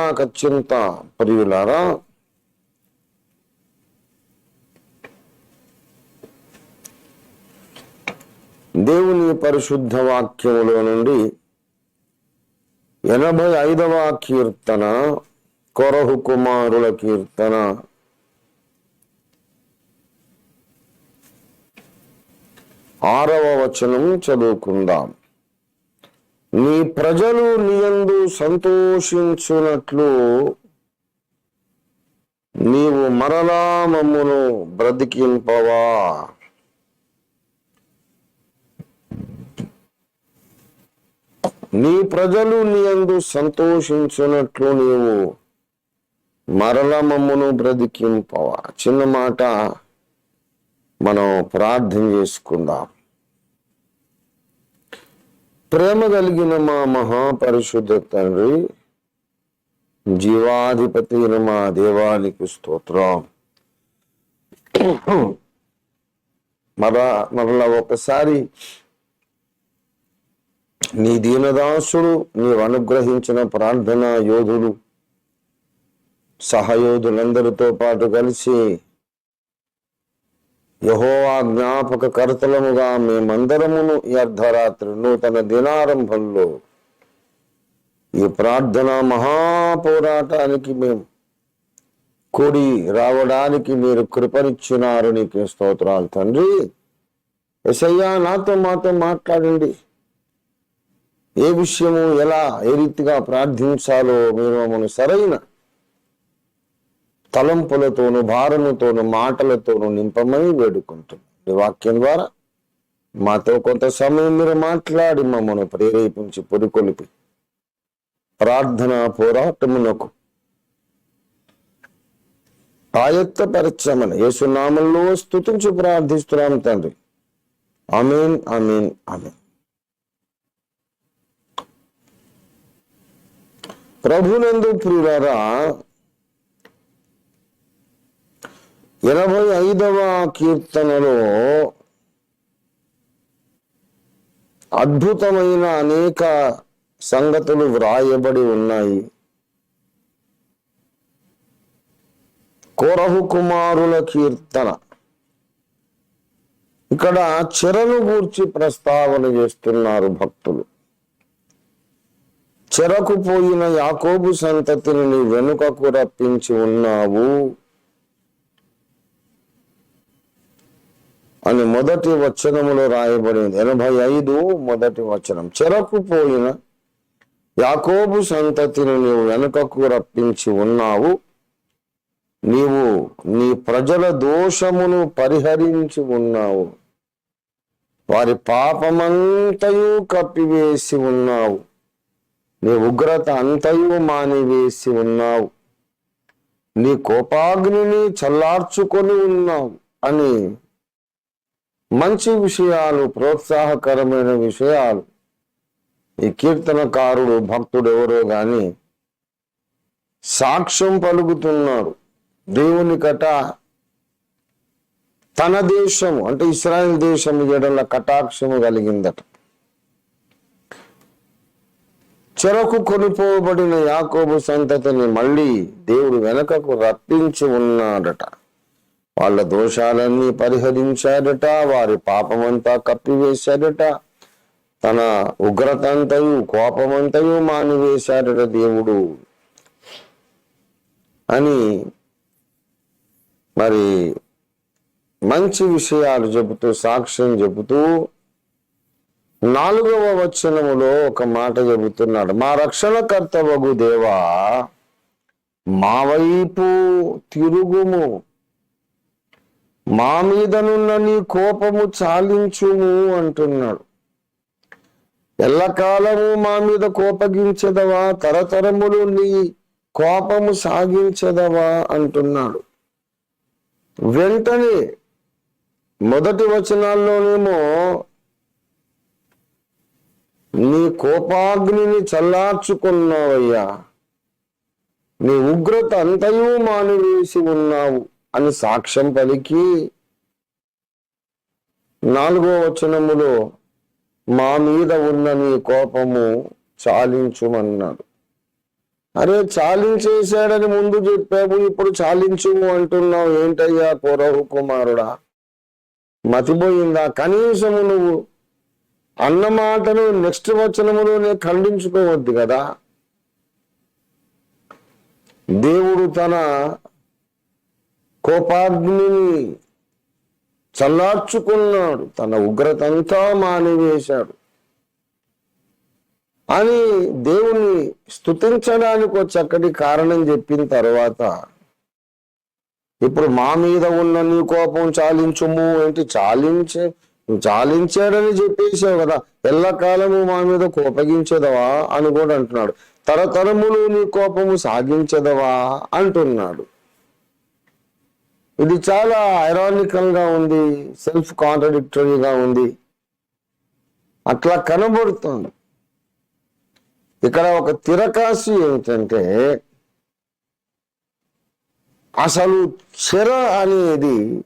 నాకు అత్యంత ప్రియులారా. దేవుని పరిశుద్ధ వాక్యములో నుండి ఎనభై ఐదవ కీర్తన కొరహు కుమారుల కీర్తన. ఆరవ వచనం చదువుకుందాం. నీ ప్రజలు నీయందు సంతోషించున్నట్లు నీవు మరలా మమ్మును బ్రతికింపవా? నీ ప్రజలు నీయందు సంతోషించున్నట్లు నీవు మరల మమ్మును బ్రతికింపవా? చిన్న మాట మనం ప్రార్థన చేసుకుందాం. ప్రేమ కలిగిన మా మహాపరిశుద్ధ తండ్రి జీవాధిపతి మా దేవానికి స్తోత్రం. మర మరలా ఒకసారి నీ దీనదాసుడు నీవు అనుగ్రహించిన ప్రార్థన యోధుడు సహయోధులందరితో పాటు కలిసి యహోవా జ్ఞాపక కర్తలముగా మేమందరమును ఈ అర్ధరాత్రి నూతన దినారంభంలో ఈ ప్రార్థన మహాపోరాటానికి మేము కూడి రావడానికి మీరు కృపనిచ్చినారు నీకు స్తోత్రాలు తండ్రి. ఎసయ్యా నాతో మాతో మాట్లాడండి. ఏ విషయము ఎలా ఏ రీతిగా ప్రార్థించాలో మీరు మమ్మల్ని సరైన తలంపులతోను భారముతోను మాటలతోను నింపమని వేడుకుంటుంది వాక్యం ద్వారా మాతో కొంత సమయం మీరు మాట్లాడి మమ్మల్ని ప్రేరేపించి పొరికొలిపి ప్రార్థన పోరాటమునకు ఆయత్తపరచమని యేసునామంలో స్థుతించి ప్రార్థిస్తున్నాం తండ్రి. అమీన్ అమీన్ అమీన్ ప్రభునందు ప్రియులారా ఎనభై ఐదవ కీర్తనలో అద్భుతమైన అనేక సంగతులు వ్రాయబడి ఉన్నాయి. కోరహు కుమారుల కీర్తన. ఇక్కడ చెరను గూర్చి ప్రస్తావన చేస్తున్నారు భక్తులు. చెరకు పోయిన యాకోబు సంతతిని నీ వెనుకకు రప్పించి ఉన్నావు. అని మొదటి వచనములో రాయబడింది. ఎనభై ఐదు మొదటి వచనం. చెరకు పోయిన యాకోబు సంతతిని నీవు వెనుకకు రప్పించి ఉన్నావు. నీవు నీ ప్రజల దోషమును పరిహరించి ఉన్నావు. వారి పాపమంతయు కప్పివేసి ఉన్నావు. నీ ఉగ్రత అంతయు మానివేసి ఉన్నావు. నీ కోపాగ్నిని చల్లార్చుకొని ఉన్నావు అని మంచి విషయాలు ప్రోత్సాహకరమైన విషయాలు. ఈ కీర్తనకారుడు భక్తుడు ఎవరో గాని సాక్ష్యం పలుకుతున్నారు దేవుని కట తన దేశము అంటే ఇస్రాయల్ దేశం ఎడల కటాక్షము కలిగిందట. చెరకు కొనిపోబడిన యాకోబు సంతతిని మళ్ళీ దేవుడు వెనకకు రప్పించి ఉన్నాడట. వాళ్ళ దోషాలన్నీ పరిహరించాడట వారి పాపమంతా కప్పివేశాడట తన ఉగ్రత అంతయు కోపమంతయు మానివేశాడట దేవుడు. అని మరి మంచి విషయాలు చెబుతూ సాక్ష్యం చెబుతూ నాలుగవ వచనములో ఒక మాట చెబుతున్నాడు. మా రక్షణకర్తవగు దేవా మా వైపు తిరుగుము. మా మీదనున్న నీ కోపము చాలించుము అంటున్నాడు. ఎల్లకాలము మా మీద కోపగించదవా? తరతరములు నీ కోపము సాగించదవా? అంటున్నాడు. వెంటనే మొదటి వచనాల్లోనేమో నీ కోపాగ్నిని చల్లార్చుకున్నావయ్యా. నీ ఉగ్రత అంతయు మానివేసి ఉన్నావు. అని సాక్ష్యం పలికి నాలుగో వచనములో మా మీద ఉన్న నీ కోపము చాలించుమన్నాడు. అరే చాలించేశాడని ముందు చెప్పావు ఇప్పుడు చాలించుము అంటున్నావు ఏంటయ్యా కోరహు కుమారుడా? మతిపోయిందా? కనీసము నువ్వు అన్న మాటను నెక్స్ట్ వచనములోనే ఖండించుకోవద్దు కదా? దేవుడు తన కోపాగ్నిని చల్లార్చుకున్నాడు. తన ఉగ్రతంతా మానివేశాడు. అని దేవుణ్ణి స్తుతించడానికి ఒక చక్కటి కారణం చెప్పిన తర్వాత ఇప్పుడు మా మీద ఉన్న నీ కోపం చాలించుము ఏంటి? చాలించే చాలించాడని చెప్పేసావు కదా. ఎల్లకాలము మా మీద కోపగించదవా? అని కూడా అంటున్నాడు. తరతరములు నీ కోపము సాగించదవా? అంటున్నాడు. ఇది చాలా ఐరానికల్గా ఉంది సెల్ఫ్ కాంట్రడిక్టరీగా ఉంది. అట్లా కనబడుతుంది. ఇక్కడ ఒక తిరకాసి ఏమిటంటే అసలు చెర అనేది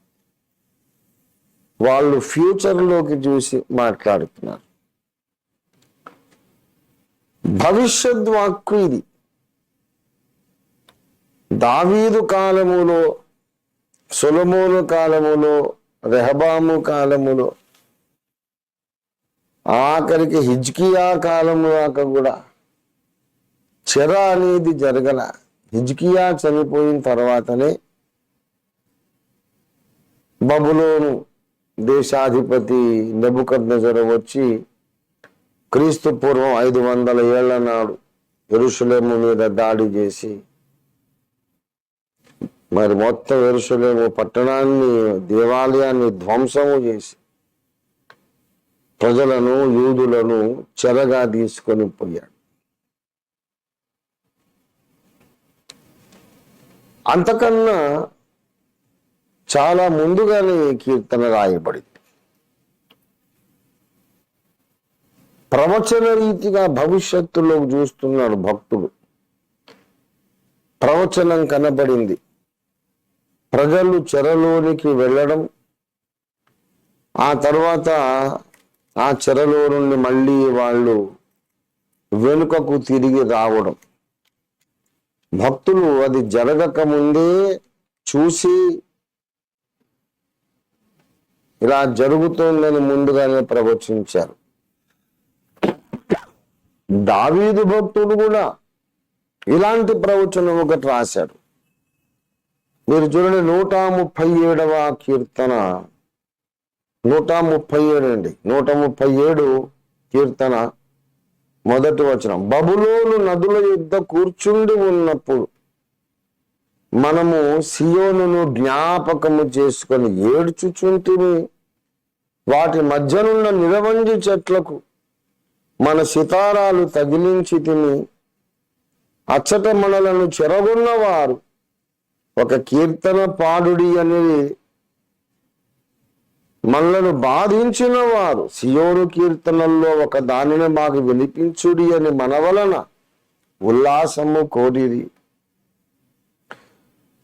వాళ్ళు ఫ్యూచర్లోకి చూసి మాట్లాడుతున్నారు. భవిష్యత్ వాక్కు ఇది. దావీదు కాలములో సులమూలు కాలములో రెహబాము కాలములో ఆఖరికి హిజ్కియా కాలము దాకా కూడా చెర అనేది జరగల. హిజ్కియా చనిపోయిన తర్వాతనే బబులోను దేశాధిపతి నెబుకద్నజరు వచ్చి క్రీస్తు పూర్వం ఐదు వందల ఏళ్ళ నాడు ఎరుషులేము మీద దాడి చేసి మరి మొత్తం ఎరుషులేము పట్టణాన్ని దేవాలయాన్ని ధ్వంసము చేసి ప్రజలను యూదులను చెరగా తీసుకొని పోయాడు. అంతకన్నా చాలా ముందుగానే కీర్తన రాయబడింది. ప్రవచన రీతిగా భవిష్యత్తులో చూస్తున్నాడు భక్తుడు. ప్రవచనం కనబడింది. ప్రజలు చెరలోనికి వెళ్ళడం ఆ తర్వాత ఆ చెరలో నుండి మళ్ళీ వాళ్ళు వెనుకకు తిరిగి రావడం. భక్తులు అది జరగక ముందే చూసి ఇలా జరుగుతుందని ముందుగానే ప్రవచించారు. దావీదు భక్తుడు కూడా ఇలాంటి ప్రవచనం ఒకటి రాశాడు. మీరు చూడండి నూట ముప్పై ఏడవ కీర్తన. నూట ముప్పై ఏడు అండి. నూట ముప్పై ఏడు కీర్తన. మొదటి వచనం. బబులోను నదుల యుద్ధ కూర్చుండి ఉన్నప్పుడు మనము సియోనును జ్ఞాపకము చేసుకొని ఏడ్చుచుంటిమి. వాటి మధ్యనున్న నిరవంజి చెట్లకు మన సితారాలు తగిలించి తిని అచ్చట మనలను చెరగొన్నవారు ఒక కీర్తన పాడుడి అనేది మనలను బాధించిన వారు సియోరు కీర్తనల్లో ఒక దానిని మాకు వినిపించుడి అని మన వలన ఉల్లాసము కోరిది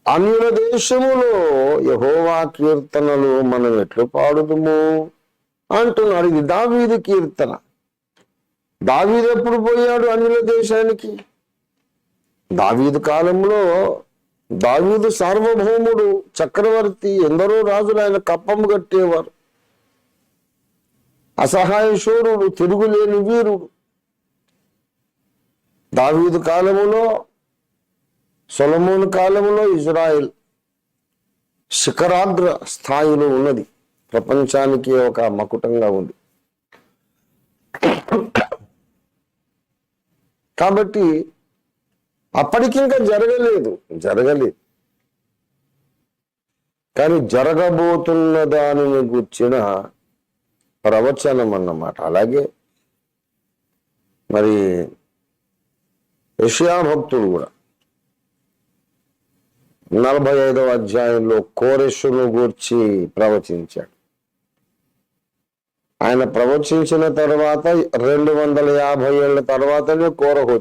అన్యుల దేశములో యహోవా కీర్తనలు మనం ఎట్లు పాడుదుము? అంటున్నాడు ఇది దావీదు కీర్తన. దావీదు ఎప్పుడు పోయాడు అన్యుల దేశానికి? దావీదు కాలంలో దావీదు సార్వభౌముడు చక్రవర్తి ఎందరో రాజులు ఆయన కప్పము కట్టేవారు. అసహాయ శూరుడు తిరుగులేని వీరుడు. దావీదు కాలములో సొలమూన్ కాలములో ఇజ్రాయెల్ శిఖరాగ్ర స్థాయిలో ఉన్నది. ప్రపంచానికి ఒక మకుటంగా ఉంది. కాబట్టి అప్పటికింకా జరగలేదు. జరగలేదు కానీ జరగబోతున్న దానిని గుర్చిన ప్రవచనం అన్నమాట అలాగే మరి యషయా భక్తుడు కూడా నలభై ఐదవ అధ్యాయంలో కోరెషును గూర్చి ప్రవచించాడు. ఆయన ప్రవచించిన తర్వాత రెండు వందల యాభై ఏళ్ళ తర్వాతనే కోరకు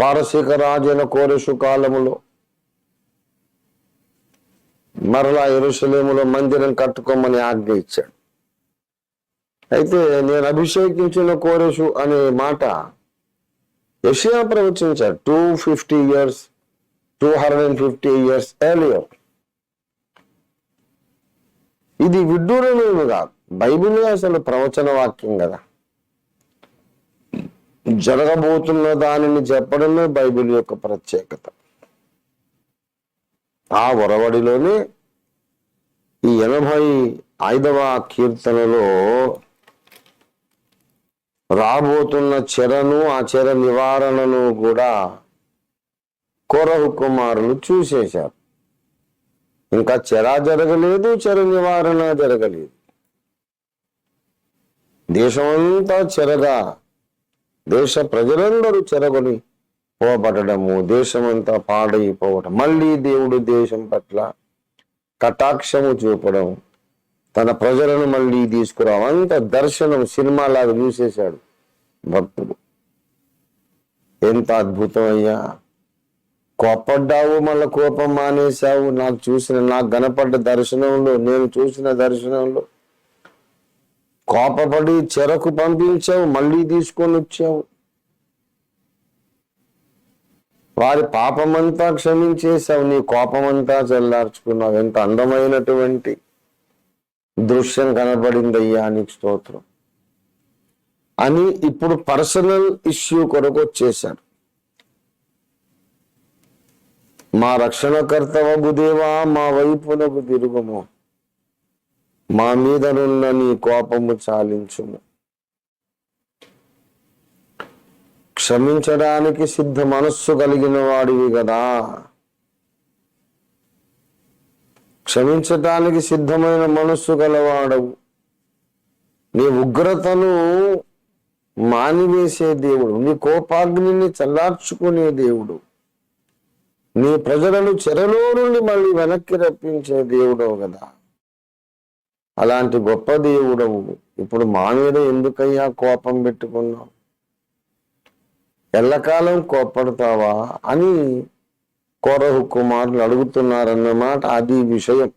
పారసీక రాజైన కోరెషు కాలములో మరలా ఎరుసలేములో మందిరం కట్టుకోమని ఆజ్ఞ ఇచ్చాడు. అయితే నేను అభిషేకించిన కోరేషు అనే మాట Isaiah ప్రవచించాడు. Two fifty years two hundred and fifty years earlier ఇది విడ్డూరమేమి కాదు. బైబిలే అసలు ప్రవచన వాక్యం కదా. జరగబోతున్న దానిని చెప్పడమే బైబిల్ యొక్క ప్రత్యేకత. ఆ ఒరవడిలోనే ఈ ఎనభై ఐదవ కీర్తనలో రాబోతున్న చెరను ఆ చెర నివారణను కూడా కొరహు కుమారులు చూసేశారు. ఇంకా చెర జరగలేదు చెర నివారణ జరగలేదు. దేశమంతా చెరగా దేశ ప్రజలందరూ చెరగొని పోబడము దేశమంతా పాడైపోవటం మళ్ళీ దేవుడు దేశం పట్ల కటాక్షము చూపడం తన ప్రజలను మళ్ళీ తీసుకురావు అంత దర్శనం సినిమాలాగా చూసేశాడు భక్తుడు. ఎంత అద్భుతం అయ్యా! కోపడ్డావు మళ్ళీ కోపం మానేశావు నాకు చూసిన నాకు కనపడ్డ దర్శనంలో నేను చూసిన దర్శనంలో కోపపడి చెరకు పంపించావు మళ్ళీ తీసుకొని వచ్చావు. వారి పాపమంతా క్షమించేశావు నీ కోపమంతా చల్లార్చుకున్నావు ఎంత అందమైనటువంటి దృశ్యం కనబడిందయ్యా నీకు స్తోత్రం. అని ఇప్పుడు పర్సనల్ ఇష్యూ కొరకు వచ్చేశాడు మా రక్షణకర్తవగు దేవా మా వైపునకు తిరుగుము. మా మీదనున్న నీ కోపము చాలించుము. క్షమించడానికి సిద్ధ మనస్సు కలిగిన వాడివి కదా. క్షమించటానికి సిద్ధమైన మనస్సు గలవాడవు. నీ ఉగ్రతను మానివేసే దేవుడు నీ కోపాగ్నిని చల్లార్చుకునే దేవుడు నీ ప్రజలను చెరలో నుండి మళ్ళీ వెనక్కి రప్పించే దేవుడవు కదా. అలాంటి గొప్ప దేవుడవు. ఇప్పుడు మా మీద ఎందుకయ్యా కోపం పెట్టుకున్నావు? ఎల్లకాలం కోపడతావా అని కోరహు కుమారులు అడుగుతున్నారన్నమాట అది విషయం.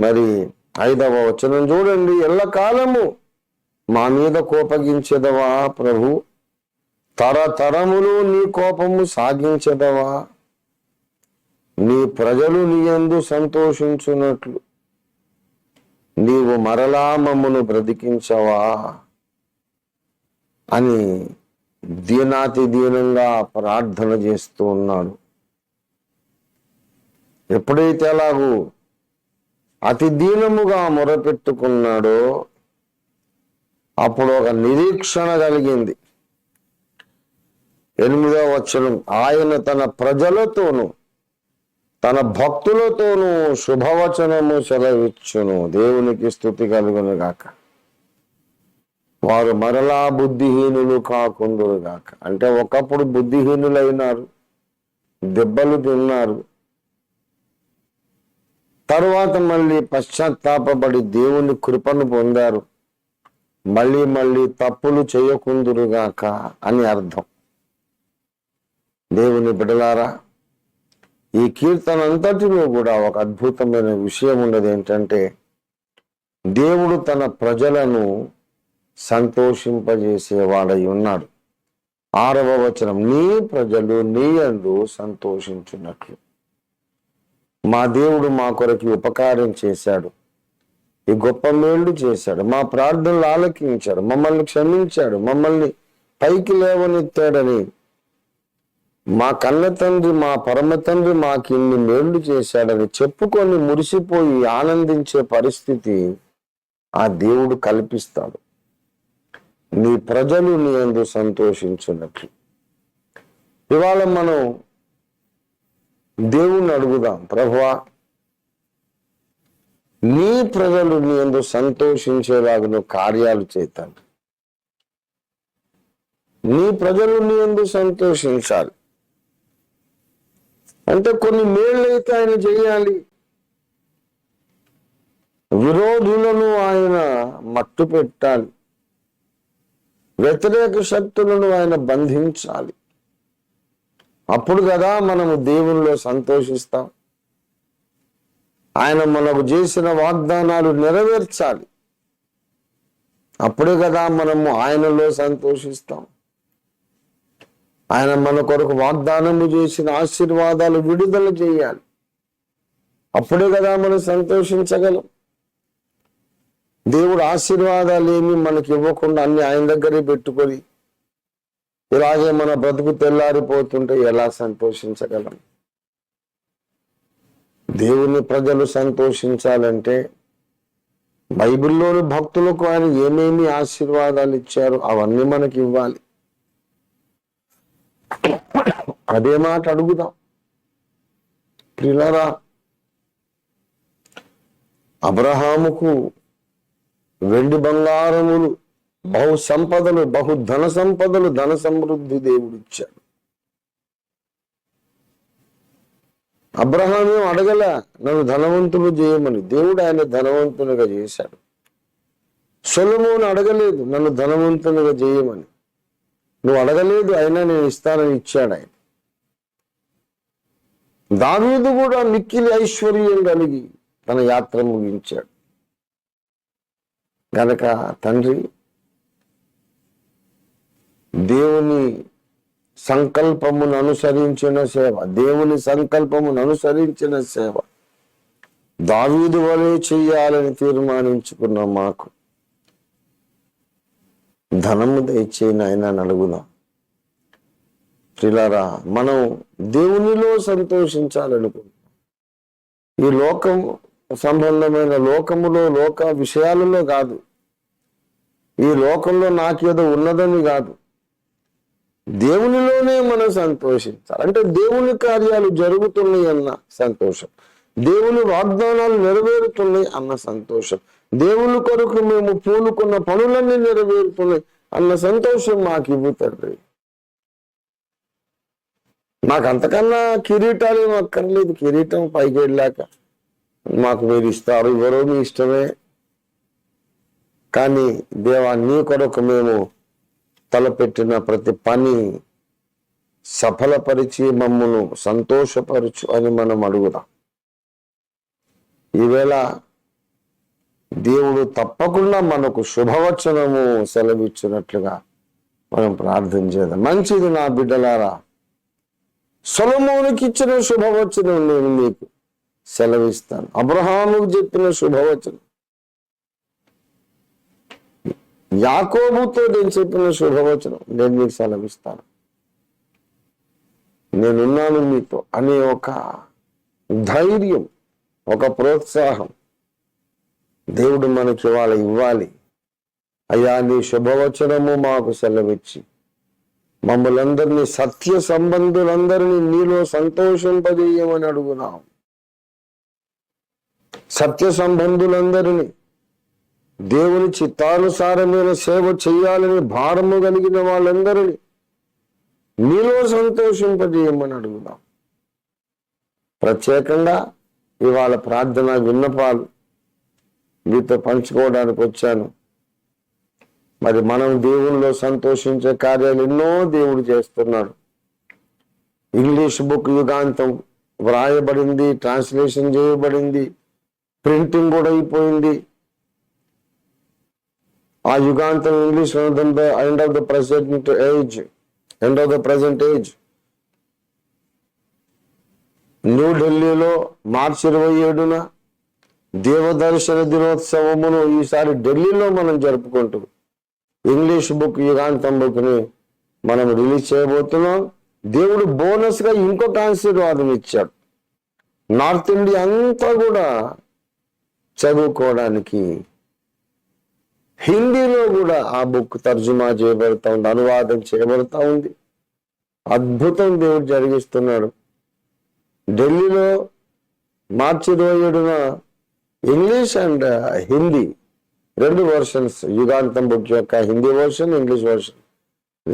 మరి ఐదవ వచనం చూడండి. ఎల్లకాలము మా మీద కోపగించదవా ప్రభు? తరతరములు నీ కోపము సాగించదవా? నీ ప్రజలు నీ యందు సంతోషించున్నట్లు నీవు మరలా మమ్మను బ్రతికించవా అని దీనాతి దీనంగా ప్రార్థన చేస్తూ ఉన్నాడు. ఎప్పుడైతే అలాగూ అతి దీనముగా మొరపెట్టుకున్నాడో అప్పుడు ఒక నిరీక్షణ కలిగింది. ఎనిమిదో వచనం ఆయన తన ప్రజలతోనూ తన భక్తులతోనూ శుభవచనము సెలవిచ్చును. దేవునికి స్థుతి కలుగును గాక వారు మరలా బుద్ధిహీనులు కాకుందురు గాక అంటే ఒకప్పుడు బుద్ధిహీనులైనారు దెబ్బలు తిన్నారు. తరువాత మళ్ళీ పశ్చాత్తాపడి దేవుని కృపను పొందారు. మళ్ళీ మళ్ళీ తప్పులు చేయకుందురుగాక అని అర్థం. దేవుని బిడలారా ఈ కీర్తన అంతటిలో కూడా ఒక అద్భుతమైన విషయం ఉన్నది ఏంటంటే దేవుడు తన ప్రజలను సంతోషింపజేసేవాడై ఉన్నాడు. ఆరవ వచనం నీ ప్రజలు నీ అందు సంతోషించున్నట్లు మా దేవుడు మా కొరకు ఉపకారం చేశాడు. ఈ గొప్ప మేళ్ళు చేశాడు. మా ప్రార్థనలు ఆలకించాడు. మమ్మల్ని క్షమించాడు. మమ్మల్ని పైకి లేవనెత్తాడని మా కన్న తండ్రి మా పరమ తండ్రి మాకు ఇన్ని మేళ్ళు చేశాడని చెప్పుకొని మురిసిపోయి ఆనందించే పరిస్థితి ఆ దేవుడు కల్పిస్తాడు. నీ ప్రజలు నీ అందు సంతోషించున్నట్లు ఇవాళ మనం దేవుణ్ణి అడుగుదాం ప్రభువా నీ ప్రజలు నీ అందు సంతోషించేలాగా కార్యాలు చేతాను నీ ప్రజలు నీ అందు సంతోషించాలి. అంటే కొన్ని మేళ్ళైతే ఆయన చేయాలి. విరోధులను ఆయన మట్టు పెట్టాలి. వ్యతిరేక శక్తులను ఆయన బంధించాలి. అప్పుడు కదా మనము దేవునిలో సంతోషిస్తాం. ఆయన మనకు చేసిన వాగ్దానాలు నెరవేర్చాలి. అప్పుడే కదా మనము ఆయనలో సంతోషిస్తాం. ఆయన మన కొరకు వాగ్దానము చేసిన ఆశీర్వాదాలు విడుదల చేయాలి. అప్పుడే కదా మనం సంతోషించగలం. దేవుడు ఆశీర్వాదాలు ఏమి మనకి ఇవ్వకుండా అన్ని ఆయన దగ్గరే పెట్టుకొని ఇలాగే మన బ్రతుకు తెల్లారిపోతుంటే ఎలా సంతోషించగలం? దేవుని ప్రజలు సంతోషించాలంటే బైబిల్లోని భక్తులకు ఆయన ఏమేమి ఆశీర్వాదాలు ఇచ్చారు అవన్నీ మనకి ఇవ్వాలి. అదే మాట అడుగుదాం. ప్రిలరా అబ్రహాముకు వెండి బంగారములు బహు సంపదలు బహు ధన సంపదలు ధన సమృద్ధి దేవుడు ఇచ్చాడు అబ్రహాం ఏం అడగల నన్ను ధనవంతులు చేయమని. దేవుడు ఆయన ధనవంతునిగా చేశాడు. సొలమోను అడగలేదు నన్ను ధనవంతునిగా చేయమని. నువ్వు అడగలేదు అయినా నేను ఇస్తానని ఇచ్చాడు ఆయన. దావీదు కూడా మిక్కిలి ఐశ్వర్యం కలిగి తన యాత్ర ముగించాడు. గనక తండ్రి దేవుని సంకల్పమును అనుసరించిన సేవ దేవుని సంకల్పమును అనుసరించిన సేవ దావీదు వలె చేయాలని తీర్మానించుకున్న మాకు ధనము దయచేయని నాయన అడుగుదాం. ప్రిలారా మనం దేవునిలో సంతోషించాలనుకుంటున్నాం. ఈ లోకం సంబంధమైన లోకములో లోక విషయాలలో కాదు. ఈ లోకంలో నాకేదో ఉన్నదని కాదు. దేవునిలోనే మనం సంతోషించాలి. అంటే దేవుని కార్యాలు జరుగుతున్నాయి అన్న సంతోషం. దేవుని వాగ్దానాలు నెరవేరుతున్నాయి అన్న సంతోషం. దేవుని కొరకు మేము పూనుకున్న పనులన్నీ నెరవేరుతున్నాయి అన్న సంతోషం మాకు ఇవ్వు తండ్రి. నాకు అంతకన్నా కిరీటాలు ఏం అక్కర్లేదు కిరీటం పైకి వెళ్ళాక మాకు మీరు ఇస్తారు ఎవరో మీ ఇష్టమే. కానీ దేవా నీ కొరకు మేము తలపెట్టిన ప్రతి పని సఫలపరిచి మమ్మను సంతోషపరచు అని మనం అడుగుదాం. ఈవేళ దేవుడు తప్పకుండా మనకు శుభవచనము సెలవిచ్చినట్లుగా మనం ప్రార్థన చేద్దాం. మంచిది నా బిడ్డలారా సొలమోనికి ఇచ్చిన శుభవచనం నేను మీకు సెలవిస్తాను. అబ్రహాముకు చెప్పిన శుభవచనం యాకోబుతో నేను చెప్పిన శుభవచనం నేను మీకు సెలవిస్తాను. నేనున్నాను మీతో అనే ఒక ధైర్యం ఒక ప్రోత్సాహం. దేవుడు మనకి ఇవాళ ఇవ్వాలి. అయ్యా నీ శుభవచనము మాకు సెలవిచ్చి. మమ్మలందరినీ సత్య సంబంధులందరినీ నీలో సంతోషింపజేయమని అడుగున్నాం సత్య సంబంధులందరినీ దేవుని చిత్తానుసారమైన సేవ చేయాలని భారము కలిగిన వాళ్ళందరినీ నీలో సంతోషింపజేయమని అడుగుదాం ప్రత్యేకంగా ఇవాళ ప్రార్థన విన్నపాలు మీతో పంచుకోవడానికి వచ్చాను. మరి మనం దేవుల్లో సంతోషించే కార్యాలు ఎన్నో దేవుడు చేస్తున్నాడు. ఇంగ్లీష్ బుక్ యుగాంతం వ్రాయబడింది ట్రాన్స్లేషన్ చేయబడింది ప్రింటింగ్ కూడా అయిపోయింది. ఆ యుగాంతం English end of the present age end of the present age న్యూఢిల్లీలో మార్చి ఇరవై ఏడున దేవదర్శన దినోత్సవమును ఈసారి ఢిల్లీలో మనం జరుపుకుంటూ ఇంగ్లీష్ బుక్ యుగాంతం బుక్ని మనం రిలీజ్ చేయబోతున్నాం. దేవుడు బోనస్గా ఇంకొక ఆశీర్వాదం ఇచ్చాడు నార్త్ ఇండియా అంతా కూడా చదువుకోవడానికి హిందీలో కూడా ఆ బుక్ తర్జుమా చేయబడతా ఉంది అనువాదం చేయబడతా ఉంది. అద్భుతం దేవుడు జరిగిస్తున్నాడు. ఢిల్లీలో మార్చి ఇరవై ఏడున ఇంగ్లీష్ అండ్ హిందీ రెండు వర్షన్స్ యుగాంతం బుక్ యొక్క Hindi version English version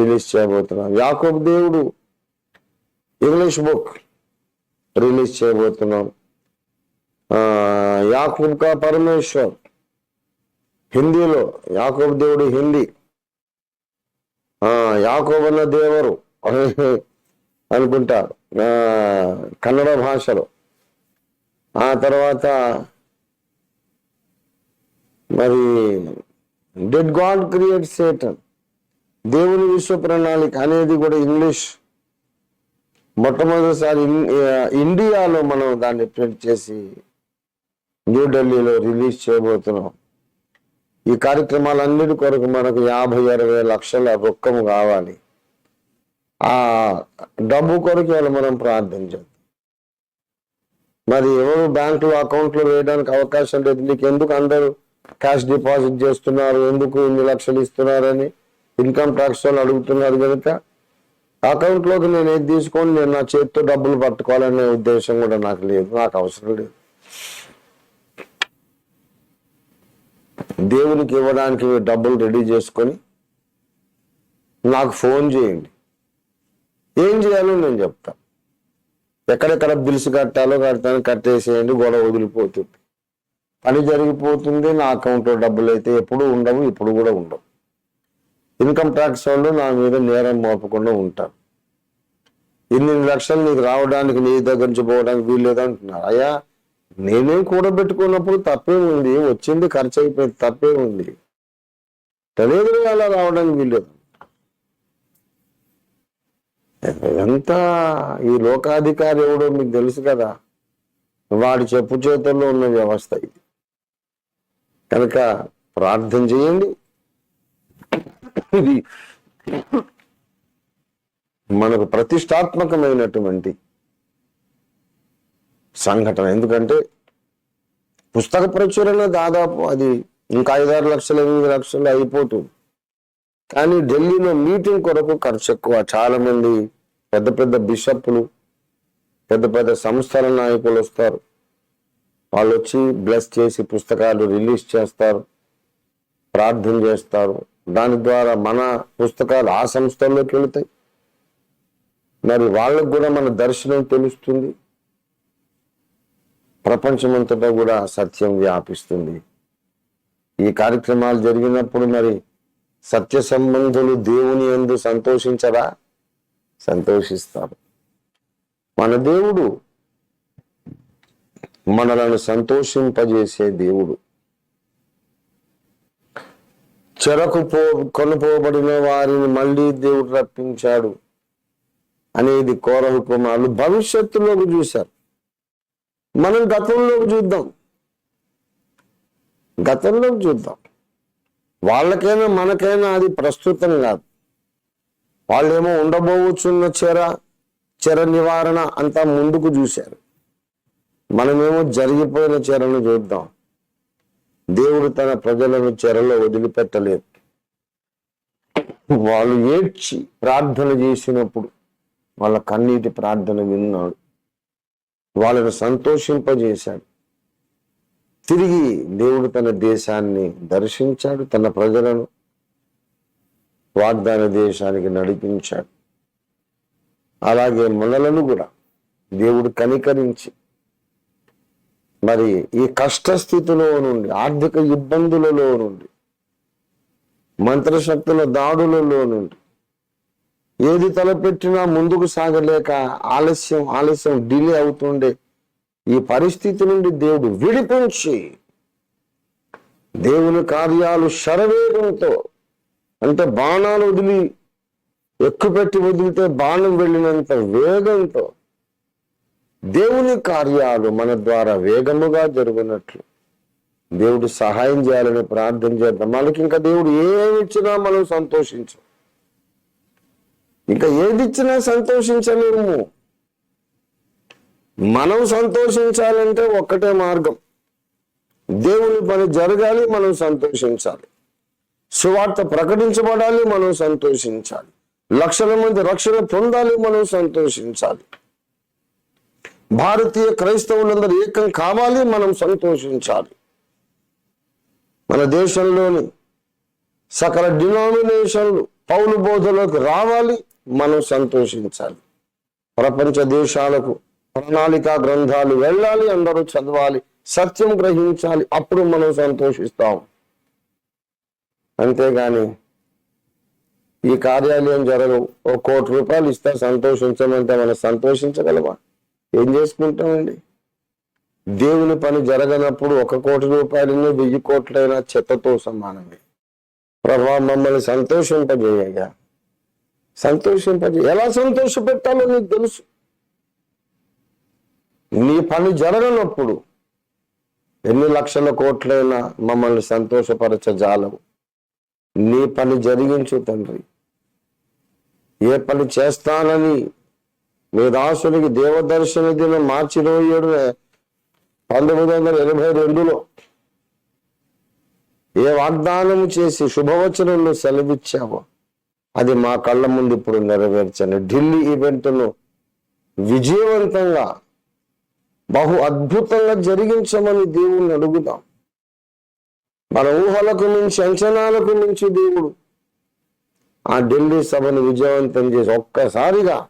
release చేయబోతున్నాం. యాకోబ్ దేవుడు ఇంగ్లీష్ బుక్ రిలీజ్ చేయబోతున్నాం. యాకూబ్ కా పరమేశ్వర్ హిందీలో యాకోబ్ దేవుడు హిందీ. ఆ యాకోబ్ అన్న దేవరు. అనుకుంటారు కన్నడ భాషలో. ఆ తర్వాత మరి డెడ్ గాడ్ క్రియేట్ సేటన్ దేవుని విశ్వ ప్రణాళిక అనేది కూడా ఇంగ్లీష్. మొట్టమొదటిసారి ఇండియాలో మనం దాన్ని ప్రింట్ చేసి న్యూఢిల్లీలో రిలీజ్ చేయబోతున్నాం. ఈ కార్యక్రమాలన్నిటి కొరకు మనకు యాభై అరవై లక్షల రొక్కము కావాలి. ఆ డబ్బు కొరకు ఇవాళ మనం ప్రార్థన చేద్దాం మరి ఎవరు బ్యాంకులో అకౌంట్లో వేయడానికి అవకాశం లేదు. నీకు ఎందుకు అందరూ క్యాష్ డిపాజిట్ చేస్తున్నారు? ఎందుకు ఇన్ని లక్షలు ఇస్తున్నారని ఇన్కమ్ ట్యాక్స్ వాళ్ళు అడుగుతున్నారు కనుక అకౌంట్లోకి నేను ఏది తీసుకొని నేను నా చేతితో డబ్బులు పట్టుకోవాలనే ఉద్దేశం కూడా నాకు లేదు. నాకు అవసరం లేదు. దేవునికి ఇవ్వడానికి డబ్బులు రెడీ చేసుకొని నాకు ఫోన్ చేయండి. ఏం చేయాలో నేను చెప్తా. ఎక్కడెక్కడ బిల్స్ కట్టాలో కడతాను కట్టేసేయండి గొడవ వదిలిపోతుంది. పని జరిగిపోతుంది నా అకౌంట్లో డబ్బులు అయితే ఎప్పుడు ఉండవు ఇప్పుడు కూడా ఉండవు. ఇన్కమ్ ట్యాక్స్ వాళ్ళు నా మీద నేరం మోపకుండా ఉంటారు. ఇన్ని లక్షలు నీకు రావడానికి నీ దగ్గర నుంచి పోవడానికి వీల్లేదు అంటున్నారు అయ్యా నేనే కూడబెట్టుకున్నప్పుడు తప్పే ఉంది వచ్చింది ఖర్చు అయిపోయింది తప్పే ఉంది. తెలియదు అలా రావడానికి వీల్లేదు. ఇదంతా ఈ లోకాధికారి ఎవడో మీకు తెలుసు కదా. వాడి చెప్పు చేతుల్లో ఉన్న వ్యవస్థ ఇది. కనుక ప్రార్థన చేయండి. ఇది మనకు ప్రతిష్టాత్మకమైనటువంటి సంఘటన. ఎందుకంటే పుస్తక ప్రచురణ దాదాపు అది ఇంకా ఐదారు లక్షలు ఎనిమిది లక్షలు అయిపోతుంది. కానీ ఢిల్లీలో మీటింగ్ కొరకు ఖర్చు ఎక్కువ. చాలా మంది పెద్ద పెద్ద బిషప్లు పెద్ద పెద్ద సంస్థల నాయకులు వస్తారు. వాళ్ళు వచ్చి బ్లెస్ చేసి పుస్తకాలు రిలీజ్ చేస్తారు ప్రార్థన చేస్తారు. దాని ద్వారా మన పుస్తకాలు ఆ సంస్థల్లోకి వెళుతాయి మరి వాళ్ళకు కూడా మన దర్శనం తెలుస్తుంది. ప్రపంచమంతటా కూడా సత్యం వ్యాపిస్తుంది. ఈ కార్యక్రమాలు జరిగినప్పుడు మరి సత్య సంబంధులు దేవుని ఎందు సంతోషించరా? సంతోషిస్తారు. మన దేవుడు మనలను సంతోషింపజేసే దేవుడు. చెరకు పో కొనుపోబడిన వారిని మళ్ళీ దేవుడు రప్పించాడు అనేది కోరహు కుమారులు భవిష్యత్తులోకి చూశారు. మనం గతంలోకి చూద్దాం. గతంలోకి చూద్దాం. వాళ్ళకైనా మనకైనా అది ప్రస్తుతం కాదు. వాళ్ళేమో ఉండబోవచ్చున్న చెర చెర నివారణ అంతా ముందుకు చూశారు. మనమేమో జరిగిపోయిన చెరను చూద్దాం. దేవుడు తన ప్రజలను చెరలో వదిలిపెట్టలేదు. వాళ్ళు ఏడ్చి ప్రార్థన చేసినప్పుడు వాళ్ళ కన్నీటి ప్రార్థన విన్నాడు. వాళ్ళను సంతోషింపజేశాడు. తిరిగి దేవుడు తన దేశాన్ని దర్శించాడు తన ప్రజలను వాగ్దాన దేశానికి నడిపించాడు. అలాగే మనలను కూడా దేవుడు కనికరించి మరి ఈ కష్టస్థితిలో నుండి ఆర్థిక ఇబ్బందులలో నుండి మంత్రశక్తుల దాడులలో నుండి ఏది తలపెట్టినా ముందుకు సాగలేక ఆలస్యం ఆలస్యం డిలే అవుతుండే ఈ పరిస్థితి నుండి దేవుడు విడిపించి దేవుని కార్యాలు శరవేగంతో అంటే బాణాలు వదిలి ఎక్కుపెట్టి వదిలితే బాణం వెళ్ళినంత వేగంతో దేవుని కార్యాలు మన ద్వారా వేగముగా జరుగునట్లు. దేవుడు సహాయం చేయాలని ప్రార్థన చేద్దాం. మనకి ఇంకా దేవుడు ఏమి ఇచ్చినా మనం సంతోషించం. ఇంకా ఏది ఇచ్చినా సంతోషించలేము. మనం సంతోషించాలంటే ఒక్కటే మార్గం. దేవుని పని జరగాలి మనం సంతోషించాలి. సువార్త ప్రకటించబడాలి మనం సంతోషించాలి. లక్షల మంది రక్షణ పొందాలి మనం సంతోషించాలి. భారతీయ క్రైస్తవులందరూ ఏకం కావాలి మనం సంతోషించాలి. మన దేశంలోని సకల డినామినేషన్లు పౌలు బోధలోకి రావాలి మనం సంతోషించాలి. ప్రపంచ దేశాలకు ప్రణాళిక గ్రంథాలు వెళ్ళాలి అందరూ చదవాలి సత్యం గ్రహించాలి అప్పుడు మనం సంతోషిస్తాం. అంతేగాని ఈ కార్యాలయం జరగవు ఓ కోటి రూపాయలు ఇస్తా సంతోషించమంటే మనం సంతోషించగలవా ఏం చేసుకుంటామండి? దేవుని పని జరగనప్పుడు ఒక కోటి రూపాయలని వెయ్యి కోట్లైనా చెత్తతో సమానమే ప్రభా మమ్మల్ని సంతోషింపజేయగా సంతోషింపజే ఎలా సంతోషపెట్టాలో నీకు తెలుసు. నీ పని జరగనప్పుడు ఎన్ని లక్షల కోట్లైనా మమ్మల్ని సంతోషపరచజాలవు నీ పని జరిగించు తండ్రి. ఏ పని చేస్తానని మీ దాసునికి దేవదర్శన దినం మార్చి ఇరవై ఏడు పంతొమ్మిది వందల ఎనభై రెండులో ఏ వాగ్దానం చేసి శుభవచనంలో సెలవిచ్చావో అది మా కళ్ళ ముందు ఇప్పుడు నెరవేర్చండి ఢిల్లీ ఈవెంట్ను విజయవంతంగా బహు అద్భుతంగా జరిగించమని దేవుణ్ణి అడుగుదాం. మన ఊహలకు మించి అంచనాలకు మించి దేవుడు ఆ ఢిల్లీ సభను విజయవంతం చేసి ఒక్కసారిగా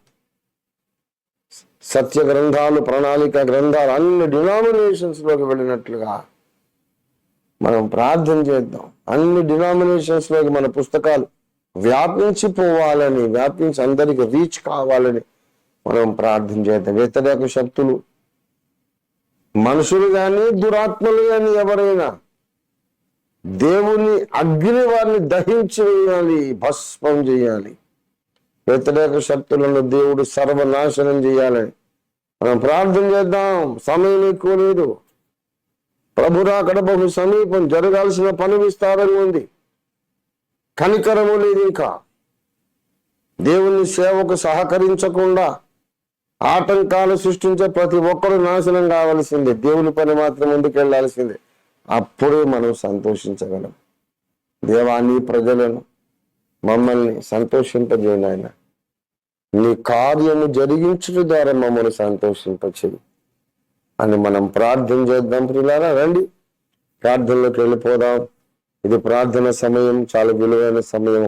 సత్య గ్రంథాలు ప్రణాళిక గ్రంథాలు అన్ని డినామినేషన్స్లోకి వెళ్ళినట్లుగా మనం ప్రార్థన చేద్దాం. అన్ని డినామినేషన్స్లోకి మన పుస్తకాలు వ్యాపించిపోవాలని వ్యాపించి అందరికి రీచ్ కావాలని మనం ప్రార్థన చేద్దాం. వ్యతిరేక శక్తులు మనుషులు కానీ దురాత్మలు కానీ ఎవరైనా దేవుని అగ్ని వారిని దహించి వేయాలి భస్మం చేయాలి. వ్యతిరేక శక్తులను దేవుడు సర్వనాశనం చేయాలని మనం ప్రార్థన చేద్దాం. సమయం ఎక్కువ లేదు. ప్రభురాకడ బహు సమీపం జరగాల్సిన పని విస్తారంగా ఉంది. కనికరము లేదు ఇంకా. దేవుని సేవకు సహకరించకుండా ఆటంకాలు సృష్టించే ప్రతి ఒక్కరూ నాశనం కావాల్సిందే. దేవుని పని మాత్రం ముందుకెళ్ళాల్సిందే. అప్పుడే మనం సంతోషించగలం. దేవాన్ని ప్రజలను మమ్మల్ని సంతోషింపజేయను ఆయన. నీ కార్యము జరిగించుట ద్వారా మమ్మల్ని సంతోషింపచేయి అని మనం ప్రార్థన చేద్దాం ప్రియులారా. రండి. ప్రార్థనలోకి వెళ్ళిపోదాం. ఇది ప్రార్థన సమయం చాలా విలువైన సమయం.